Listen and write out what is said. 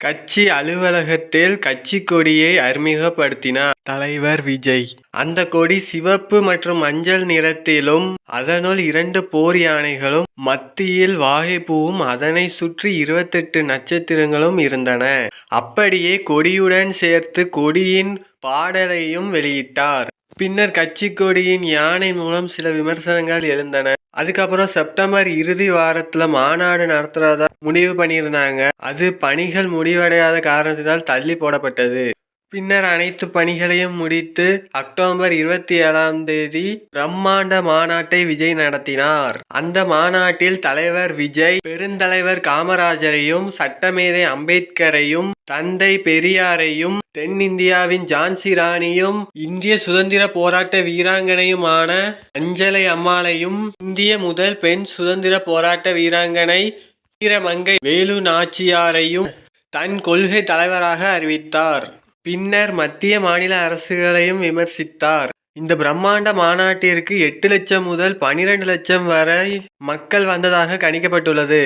கட்சி அலுவலகத்தில் கட்சி கொடியை அறிமுகப்படுத்தினார். தலைவர் விஜய். அந்த கொடி சிவப்பு மற்றும் மஞ்சள் நிறத்திலும் அதனுள் இரண்டு போர் யானைகளும் மத்தியில் வாகைப்பூவும் அதனை சுற்றி இருபத்தெட்டு நட்சத்திரங்களும் இருந்தன. அப்படியே கொடியுடன் சேர்த்து கொடியின் பாடலையும் வெளியிட்டார். பின்னர் கட்சி கொடியின் யானை மூலம் சில விமர்சனங்கள் எழுந்தன. அதுக்கப்புறம் செப்டம்பர் இறுதி வாரத்துல மாநாடு நடத்துறதா முடிவு பண்ணியிருந்தாங்க. அது பணிகள் முடிவடையாத காரணத்தினால் தள்ளி போடப்பட்டது. பின்னர் அனைத்து பணிகளையும் முடித்து அக்டோபர் இருபத்தி ஏழாம் தேதி பிரம்மாண்ட மாநாட்டை விஜய் நடத்தினார். அந்த மாநாட்டில் தலைவர் விஜய் பெருந்தலைவர் காமராஜரையும் சட்டமேதை அம்பேத்கரையும் தந்தை பெரியாரையும் தென்னிந்தியாவின் ஜான்சி ராணியும் இந்திய சுதந்திர போராட்ட வீராங்கனையுமான அஞ்சலை அம்மாளையும் இந்திய முதல் பெண் சுதந்திர போராட்ட வீராங்கனை வீரமங்கை வேலு நாச்சியாரையும் தன் கொள்கை தலைவராக அறிவித்தார். பின்னர் மத்திய மாநில அரசுகளையும் விமர்சித்தார். இந்த பிரம்மாண்ட மாநாட்டிற்கு எட்டு லட்சம் முதல் பனிரெண்டு லட்சம் வரை மக்கள் வந்ததாக கணிக்கப்பட்டுள்ளது.